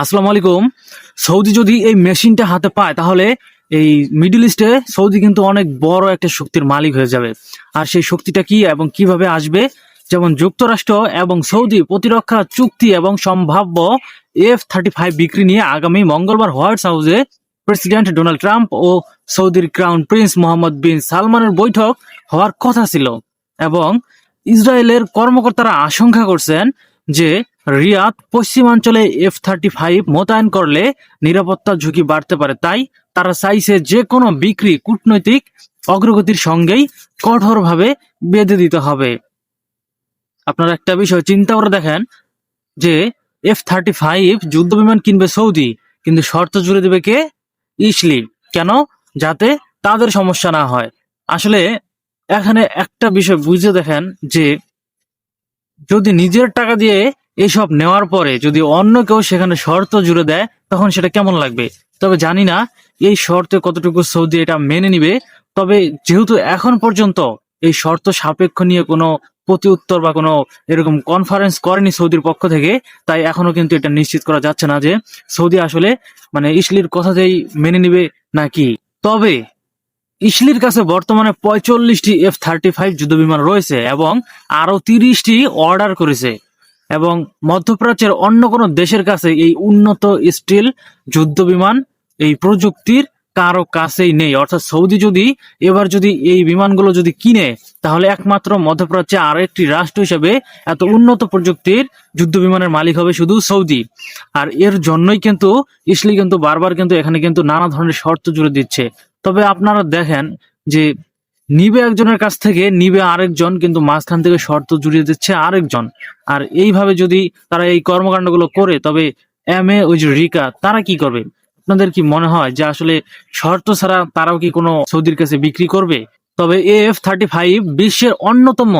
আসসালামু আলাইকুম। সৌদি যদি এই মেশিনটা হাতে পায়, তাহলে এই মিডল ইস্টে সৌদি কিন্তু অনেক বড় একটা শক্তির মালিক হয়ে যাবে। আর সেই শক্তিটা কি এবং কীভাবে আসবে? যেমন যুক্তরাষ্ট্র এবং সৌদি প্রতিরক্ষা চুক্তি এবং সম্ভাব্য এফ থার্টি ফাইভ বিক্রি নিয়ে আগামী মঙ্গলবার হোয়াইট হাউসে প্রেসিডেন্ট ডোনাল্ড ট্রাম্প ও সৌদির ক্রাউন প্রিন্স মোহাম্মদ বিন সালমানের বৈঠক হওয়ার কথা ছিল। এবং ইসরায়েলের কর্মকর্তারা আশঙ্কা করছেন যে রিয়াদ পশ্চিমাঞ্চলে এফ থার্টি ফাইভ মোতায়েন করলে নিরাপত্তা ঝুঁকি বাড়তে পারে। তাই তারা চাইছে যে কোনো বিক্রি কূটনৈতিক অগ্রগতির সঙ্গেই কঠোরভাবে বেঁধে দিতে হবে। আপনারা একটা বিষয় চিন্তা করে দেখেন যে এফ থার্টি ফাইভ যুদ্ধ বিমান কিনবে সৌদি, কিন্তু শর্ত জুড়ে দেবে কে? ইসলি। কেন? যাতে তাদের সমস্যা না হয়। আসলে এখানে একটা বিষয় বুঝে দেখেন যে যদি নিজের টাকা দিয়ে এসব নেওয়ার পরে যদি অন্য কেউ সেখানে শর্ত জুড়ে দেয়, তখন সেটা কেমন লাগবে? তবে জানি না এই শর্তে কতটুকু সৌদি এটা মেনে নিবে। তবে যেহেতু এখন পর্যন্ত এই শর্ত সাপেক্ষ নিয়ে কোনো প্রতি উত্তর বা কোনো এরকম কনফারেন্স করেনি সৌদির পক্ষ থেকে, তাই এখনও কিন্তু এটা নিশ্চিত করা যাচ্ছে না যে সৌদি আসলে মানে ইসলির কথাতেই মেনে নিবে নাকি। তবে ইসলির কাছে বর্তমানে পঁয়তাল্লিশটি এফ থার্টি ফাইভ যুদ্ধ বিমান রয়েছে এবং আরও তিরিশটি অর্ডার করেছে। এবং মধ্যপ্রাচ্যের অন্য কোনো দেশের কাছে এই উন্নত স্টিল যুদ্ধ বিমান এই প্রযুক্তির কারও কাছেই নেই। অর্থাৎ সৌদি যদি এবার যদি এই বিমানগুলো যদি কিনে, তাহলে একমাত্র মধ্যপ্রাচ্যে আর একটি রাষ্ট্র হিসেবে এত উন্নত প্রযুক্তির যুদ্ধ বিমানের মালিক হবে শুধু সৌদি। আর এর জন্যই কিন্তু ইসলি কিন্তু বারবার কিন্তু এখানে কিন্তু নানা ধরনের শর্ত জুড়ে দিচ্ছে। তবে আপনারা দেখেন যে নিবে একজনের কাছ থেকে, নিবে আরেকজন, কিন্তু মাঝখান থেকে শর্ত জুড়িয়ে দিচ্ছে আরেকজন। আর এইভাবে যদি তারা এই কর্মকাণ্ডগুলো করে, তবে এম এ ওই যে রিকা তারা কি করবে? আপনাদের কি মনে হয় যে আসলে শর্ত ছাড়া তারাও কি কোনো সৌদির কাছে বিক্রি করবে? তবে এ এফ থার্টি ফাইভ বিশ্বের অন্যতম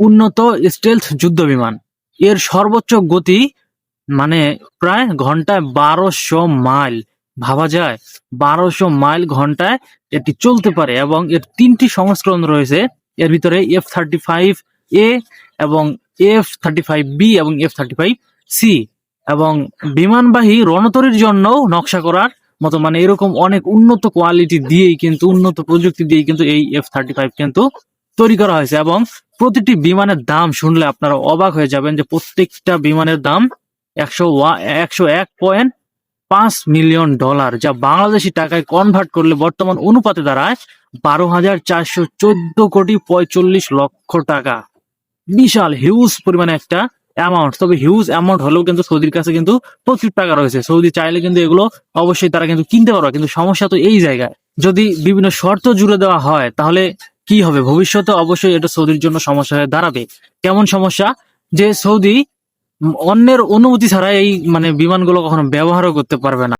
উন্নত স্টেলথ যুদ্ধ বিমান। এর সর্বোচ্চ গতি মানে প্রায় ঘন্টায় বারোশো মাইল। ভাবা যায়, বারোশো মাইল ঘন্টায় এটি চলতে পারে এবং এর তিনটি সংস্করণ রয়েছে। এর ভিতরে এফ থার্টি ফাইভ এ এবং এফ থার্টি ফাইভ বি এবং এফ থার্টি ফাইভ সি এবং বিমানবাহী রণতরীর জন্য নকশা করার মতো মানে এরকম অনেক উন্নত কোয়ালিটি দিয়েই কিন্তু, উন্নত প্রযুক্তি দিয়েই কিন্তু এই এফ থার্টি ফাইভ কিন্তু তৈরি করা হয়েছে এবং প্রতিটি বিমানের দাম শুনলে আপনারা অবাক হয়ে যাবেন যে প্রত্যেকটা বিমানের দাম একশো একশো এক পয়েন্ট পাঁচ মিলিয়ন ডলার, যা বাংলাদেশি টাকায় কনভার্ট করলে বর্তমান অনুপাতে দাঁড়ায় বারো হাজার চারশো চোদ্দ কোটি পঁয়চল্লিশ লক্ষ টাকা। বিশাল হিউজ পরিমাণে একটা অ্যামাউন্ট তবে হিউজ অ্যামাউন্ট হলেও কিন্তু সৌদির কাছে কিন্তু প্রচুর টাকা রয়েছে। সৌদি চাইলে কিন্তু এগুলো অবশ্যই তারা কিন্তু কিনতে পারবে। কিন্তু সমস্যা তো এই জায়গায়। যদি বিভিন্ন শর্ত জুড়ে দেওয়া হয়, তাহলে কি হবে? ভবিষ্যতে অবশ্যই এটা সৌদির জন্য সমস্যা হয়ে দাঁড়াবে। কেমন সমস্যা? যে সৌদি অন্যের অনুমতি ছাড়া এই মানে বিমানগুলো কখনো ব্যবহারও করতে পারবে না।